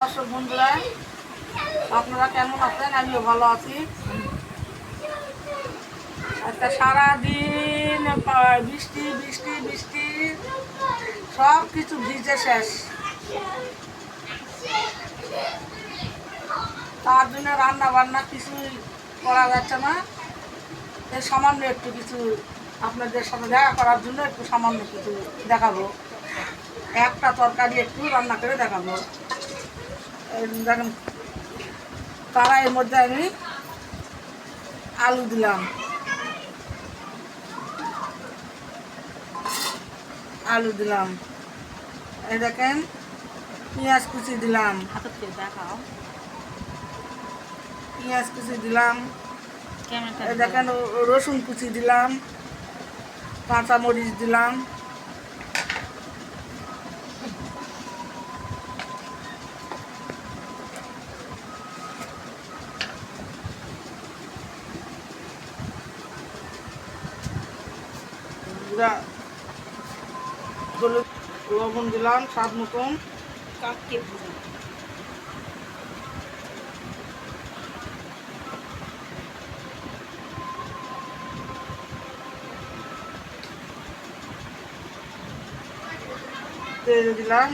দর্শক বন্ধুরা, আপনারা কেমন আছেন? আমিও ভালো আছি। আজকে সারাদিন বৃষ্টি বৃষ্টি বৃষ্টি সব কিছু ভিজে শেষ। তার জন্য রান্না বান্না কিছুই করা যাচ্ছে না। এই সামান্য একটু কিছু আপনাদের সাথে দেখা করার জন্য একটু সামান্য কিছু দেখাবো। একটা তরকারি একটু রান্না করে দেখাবো। দেখেন কড়াইয়ের মধ্যে আমি আলু দিলাম। আলু দিলাম। এই দেখেন পেঁয়াজ কুচি দিলাম। পেঁয়াজ কুচি দিলাম। এই দেখেন রসুন কুচি দিলাম। কাঁচা মরিচ দিলাম। জিরা- হলুদ লবণ দিলাম স্বাদ মতন। তেল দিলাম।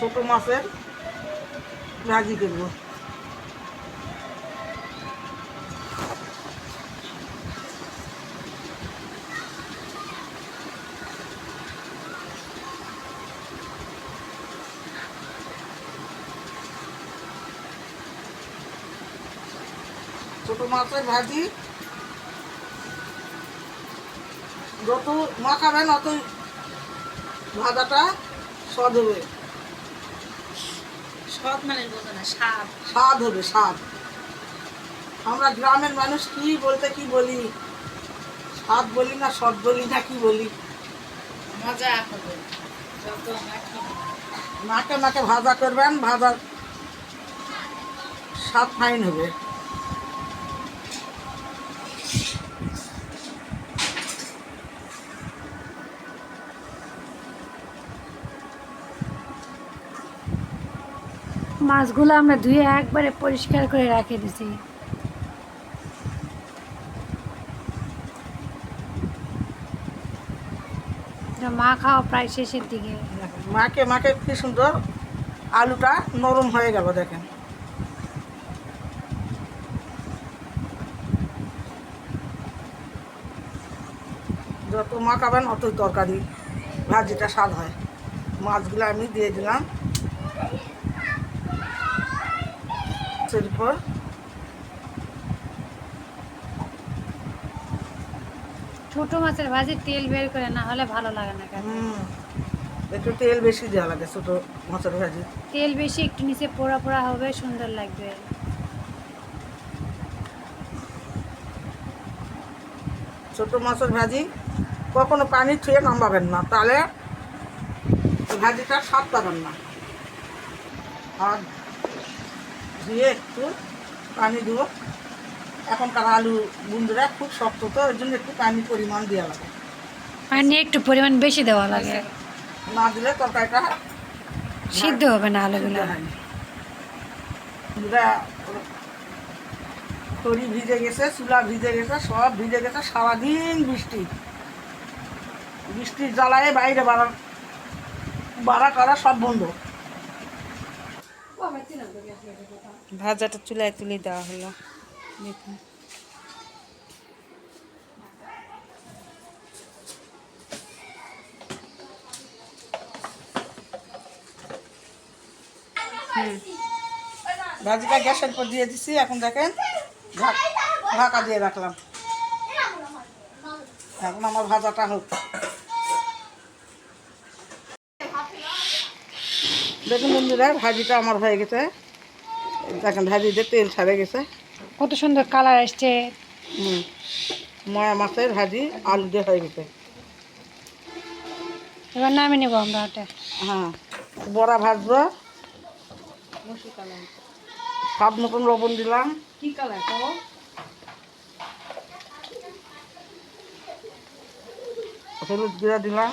ছোট মাছের ভাজি করব। ছোট মাছের ভাজি। যত মাখাবেন অতই ভাজাটা স্বাদ হবে। সৎ মানে বোঝো না স্বাদ স্বাদ হবে স্বাদ আমরা গ্রামের মানুষ কি বলতে কি বলি? স্বাদ বলি না সৎ বলি না কি বলি? মজা হবে যত মাকে নাকে ভাজা করবেন ভাজা স্বাদ ফাইন হবে। মাছগুলো আমরা ধুয়ে একবারে পরিষ্কার করে রাখে দিছি। মা খাওয়া প্রায় শেষের দিকে। মাকে মাকে কি সুন্দর আলুটা নরম হয়ে গেল, দেখেন। যত মাখাবেন অতই তরকারি, ভাজিটা স্বাদ হয়। মাছগুলো আমি দিয়ে দিলাম। এরপর ছোট মাছের ভাজি তেল বের করে না হলে ভালো লাগে না কেন একটু তেল বেশি দেওয়া লাগে ছোটো মাছের ভাজি। তেল বেশি একটু নিচে পোড়া পোড়া হবে সুন্দর লাগবে। ছোটো মাছের ভাজি কখনো পানি ছুঁয়ে নামাবেন না তাহলে ভাজিটা স্বাদ পাবেন না। আর দিয়ে একটু পানি দেবো। এখনকার আলু বুন্দুরা খুব শক্ত তো ওই জন্য একটু পানি পরিমাণ দেওয়া লাগে। পানি একটু পরিমাণ বেশি দেওয়া লাগে। না দিলে তরকারিটা সিদ্ধ হবে না আলুগুলো। বুন্দুরা তরি ভিজে গেছে চুলা ভিজে গেছে সব ভিজে গেছে সারাদিন বৃষ্টি। বৃষ্টির জ্বালায় বাইরে বাড়া বাড়া করা সব বন্ধ। ভাজাটা চুলায় তুলে দেওয়া হলো। দেখুন। ভাজিটা গ্যাসের উপর দিয়ে দিছি, এখন দেখেন ঢাকা দিয়ে রাখলাম। এখন আমার ভাজাটা হোক। দেখুন বন্ধুরা ভাজিটা আমার হয়ে গেছে। দেখেন ভাজিতে তেল ছাড়ে গেছে। কত সুন্দর কালার আসছে। ময়া মাছের ভাজি আলু দিয়ে হয়ে গেছে। এবার নামে নেব আমরা হ্যাঁ বড়া ভাজবো। সব নতুন লবণ দিলাম। কি কালার হলুদ গুঁড়া দিলাম।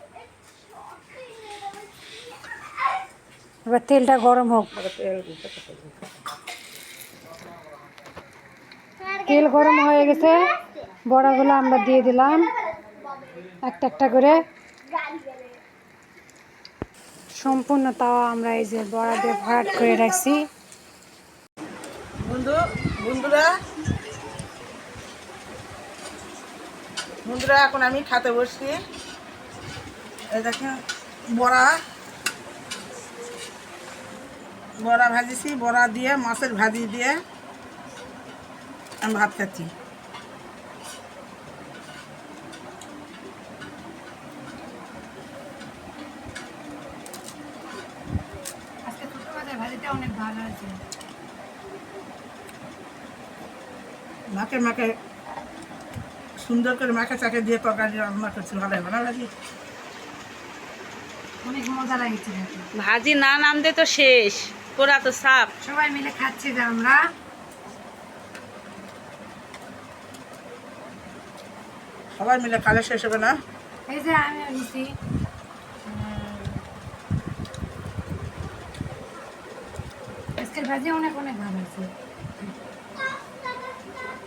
এবার তেলটা গরম হোক। তেল গরম হয়ে গেছে। বড়াগুলো আমরা দিয়ে দিলাম। একটা একটা করে। সম্পূর্ণ তাওয়া আমরা এই যে বড়া দিয়ে ভরাট করে রাখছি। বন্ধু, বন্ধুরা। বন্ধুরা, এখন আমি খাতে বসছি। এই দেখেন, বড়া। বড়া ভাজিছি বড়া দিয়ে মাছের ভাজি দিয়ে আমি ভাত খাচ্ছি। আজকে ছোট মাছের ভাজিটা অনেক ভালো আছে মাকে মাকে সুন্দর করে মাকে চাকে দিয়ে তরকারি রান্না করছি ভালো হবে না ভাজি? অনেক মজা লাগছে ভাজি না নামতে তো শেষ। পুরা তো সাপ। সবাই মিলে খাচ্ছি যে আমরা। সবাই মিলে কালে শেষ হবে না? এই যে আমি নিছি আজকের ভাজি অনেক অনেক ভালো আছে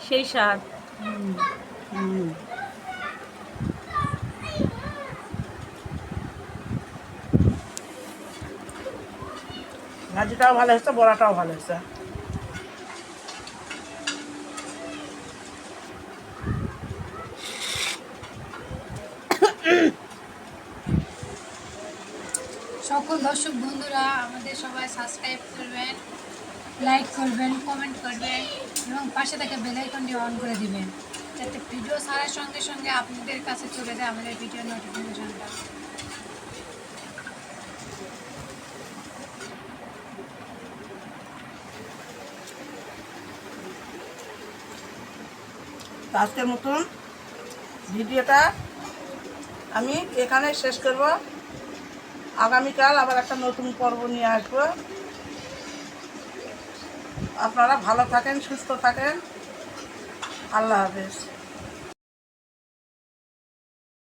সেই স্বাদ। হুম। ভাজিটাও ভালো হয়েছে, বড়াটাও ভালো হয়েছে। সকল দর্শক বন্ধুরা, আমাদের সবাই সাবস্ক্রাইব করবেন লাইক করবেন কমেন্ট করবেন, এবং পাশে থেকে বেল আইকনটি অন করে দিবেন, যাতে ভিডিও ছাড়ার সঙ্গে সঙ্গে আপনাদের কাছে চলে যায় আমাদের ভিডিও নোটিফিকেশনটা আজকের মতন ভিডিওটা আমি এখানে শেষ করব। আগামীকাল আবার একটা নতুন পর্ব নিয়ে আসব। আপনারা ভালো থাকেন, সুস্থ থাকেন। আল্লাহ হাফেজ।